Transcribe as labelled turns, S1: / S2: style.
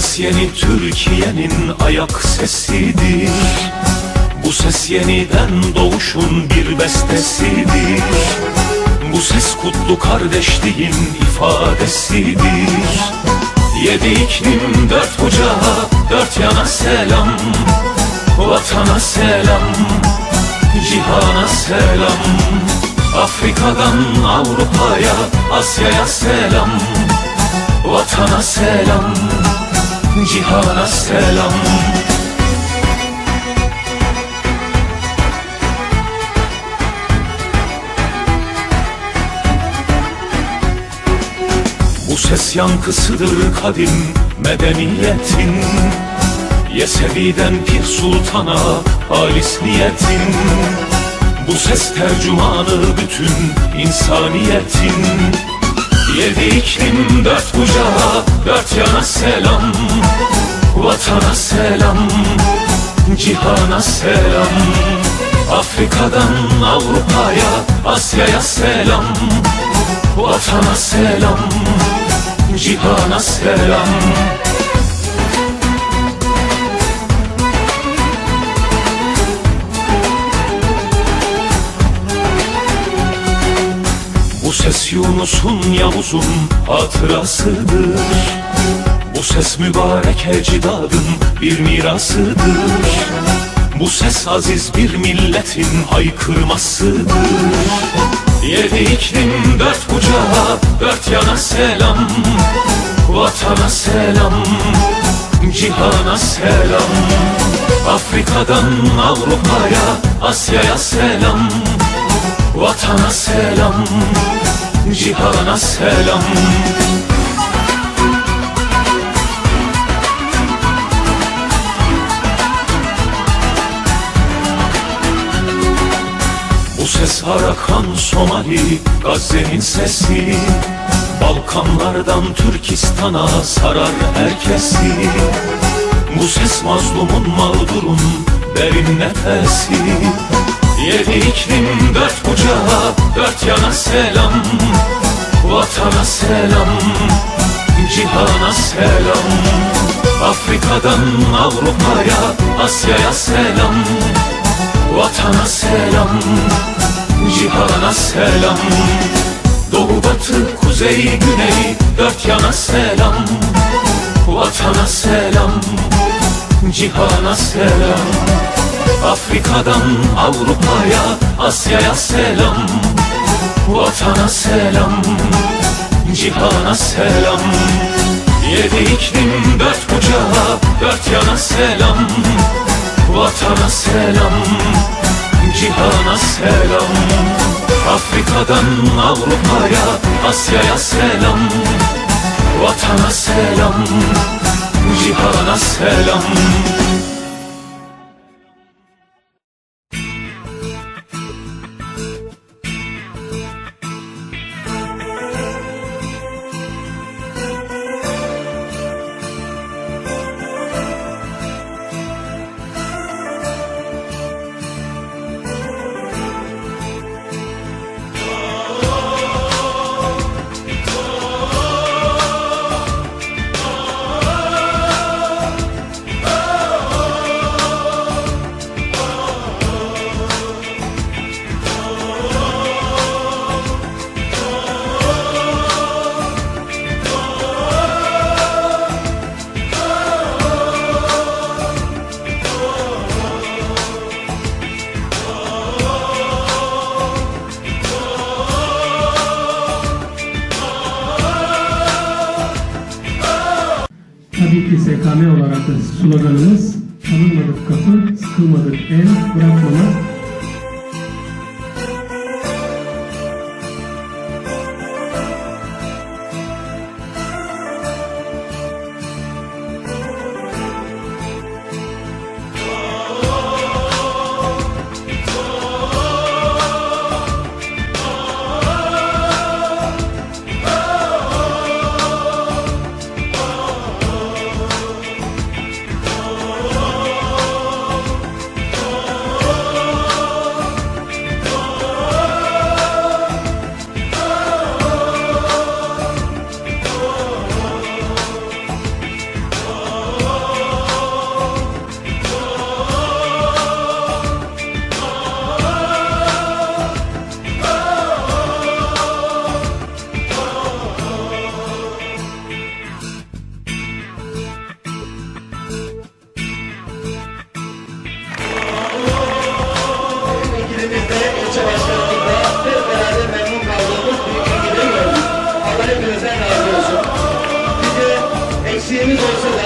S1: ses yeni Türkiye'nin ayak sesidir. Bu ses yeniden doğuşun bir bestesidir. Bu ses kutlu kardeşliğin ifadesidir. Yedi iklim dört bucağa dört yana selam Vatana selam Cihana selam Afrika'dan Avrupa'ya Asya'ya selam Vatana selam Cihana selam. Bu ses yankısıdır kadim medeniyetin. Yesevi'den Pir Sultan'a halis niyetin Bu ses tercümanı bütün insaniyetin. Yedi iklim dört bucağa dört yana selam Vatana selam Cihana selam. Afrika'dan Avrupa'ya Asya'ya selam. Vatana selam Cihana selam. Bu ses Yunus'un Yavuz'un hatırasıdır ses mübarek ecdadın bir mirasıdır. Bu ses aziz bir milletin haykırmasıdır. Yedi iklim dört bucağa dört yana selam Vatana selam Cihana selam. Afrika'dan Avrupa'ya Asya'ya selam Vatana selam Cihana selam Bu ses Arakan Somali Gazze'nin sesi. Balkanlardan Türkistan'a sarar herkesi. Bu ses mazlumun mağdurun derin nefesi. Yedi iklim dört bucağa dört yana selam. Vatana selam Cihana selam. Afrika'dan Avrupa'ya Asya'ya selam. Vatana selam Cihana selam. Doğu batı kuzey güney Dört yana selam. Vatana selam Cihana selam. Afrika'dan Avrupa'ya Asya'ya selam. Vatana selam Cihana selam. Yedi iklim dört bucağa Dört yana selam. Vatana selam Cihana selam. Afrika'dan Avrupa'ya Asya'ya selam. Vatana selam Cihana selam
S2: Da sloganımız tanınmadık kapı, sıkılmadık el, bırakmamak.
S3: Eksiğimiz olsa